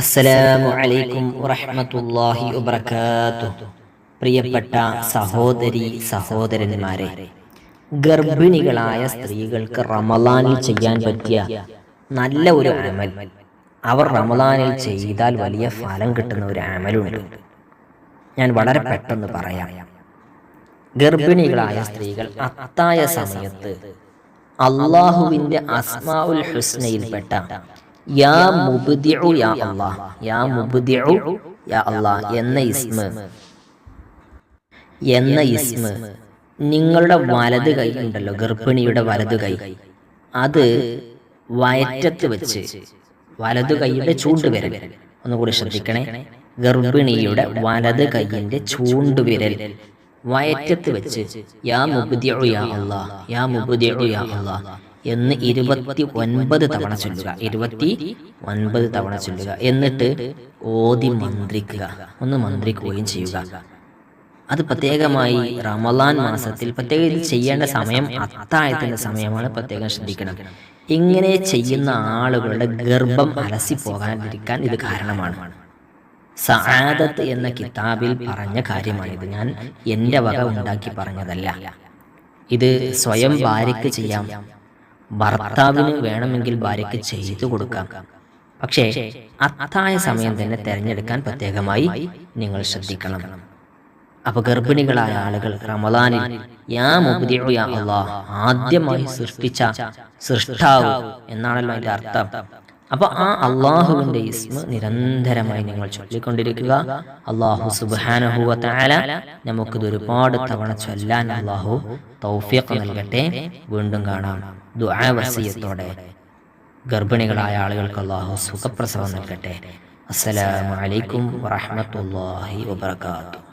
അസ്സലാമു അലൈക്കും വറഹ്മത്തുള്ളാഹി വബറകാതുഹു. പ്രിയപ്പെട്ട സഹോദരി സഹോദരന്മാരെ ഗർഭിണികളായ സ്ത്രീകൾക്ക് റമളാനിൽ ചെയ്യാൻ പറ്റിയ നല്ല ഒരു അമൽ. അവർ റമളാനിൽ ചെയ്താൽ വലിയ ഫലം കിട്ടുന്ന ഒരു അമലുണ്ട്. ഞാൻ വളരെ പെട്ടെന്ന് പറയാം. ഗർഭിണികളായ സ്ത്രീകൾ അത്തായ സമയത്ത് അള്ളാഹുവിന്റെ അസ്മാഉൽ ഹുസ്നയിൽപ്പെട്ട യാ മുബ്ദിഉ യാ അല്ലാഹ്. യാ മുബ്ദിഉ യാ അല്ലാഹ് എന്ന ഇസ്മ. എന്ന ഇസ്മ. നിങ്ങളുടെ വലത് കൈ ഉണ്ടല്ലോ ഗർഭിണിയുടെ വലത് കൈ. അത് വയറ്റത്ത് വെച്ച് വലതു കൈയുടെ ചൂണ്ടുവിരൽ ഒന്നുകൂടി ശ്രദ്ധിക്കണേ. ഗർഭിണിയുടെ വലത് കൈയിന്റെ ചൂണ്ടുവിരൽ വയറ്റത്ത് വെച്ച് യാ മുബ്ദിഉ യാ അല്ലാഹ്. യാ മുബ്ദിഉ യാ അല്ലാഹ്. എന്ന് ഇരുപത്തി ഒൻപത് തവണ ചൊല്ലുക. ഇരുപത്തി ഒൻപത് തവണ ചൊല്ലുക. എന്നിട്ട് ഓതി മന്ത്രിക്കുക. ഒന്ന് മന്ത്രിക്കുകയും ചെയ്യുക. അത് പ്രത്യേകമായി റമലാൻ മാസത്തിൽ പ്രത്യേകം ഇത് ചെയ്യേണ്ട സമയം അത്താഴത്തിന്റെ സമയമാണ് പ്രത്യേകം ശ്രദ്ധിക്കണം. ഇങ്ങനെ ചെയ്യുന്ന ആളുകളുടെ ഗർഭം അലസി പോകാതിരിക്കാൻ ഇത് കാരണമാണ്. സആദത്ത് എന്ന കിതാബിൽ പറഞ്ഞ കാര്യമാണിത്. ഞാൻ എന്റെ വക ഉണ്ടാക്കി പറഞ്ഞതല്ല. ഇത് സ്വയം ഭാര്യയ്ക്ക് ചെയ്യാം. ഭർത്താവിന് വേണമെങ്കിൽ ഭാര്യയ്ക്ക് ചെയ്തു കൊടുക്കാം. പക്ഷേ അത്തായ സമയം തന്നെ തിരഞ്ഞെടുക്കാൻ പ്രത്യേകമായി നിങ്ങൾ ശ്രദ്ധിക്കണം. അപ്പൊ ഗർഭിണികളായ ആളുകൾ റമദാനിൽ യാ മുബ്ദിഉ യാ അല്ലാഹ് ആദ്യമായി സൃഷ്ടിച്ച സൃഷ്ടാവ് എന്നാണല്ലോ അതിന്റെ അർത്ഥം. അപ്പൊ ആ അള്ളാഹുവിന്റെ ഇസ്മ നിരന്തരമായി നിങ്ങൾ ചൊല്ലിക്കൊണ്ടിരിക്കുക. അള്ളാഹു സുബ്ഹാനഹു താല നമുക്കിത് ഒരുപാട് തവണ ചൊല്ലാൻ അള്ളാഹു തൗഫിയൊക്കെ നൽകട്ടെ. വീണ്ടും കാണാം. ദുആ വസിയത്തോടെ. ഗർഭിണികളായ ആളുകൾക്ക് അള്ളാഹു സുഖപ്രസവം നൽകട്ടെ. അസ്സലാമു അലൈക്കും വറഹ്മത്തുള്ളാഹി വബറകാതുഹു.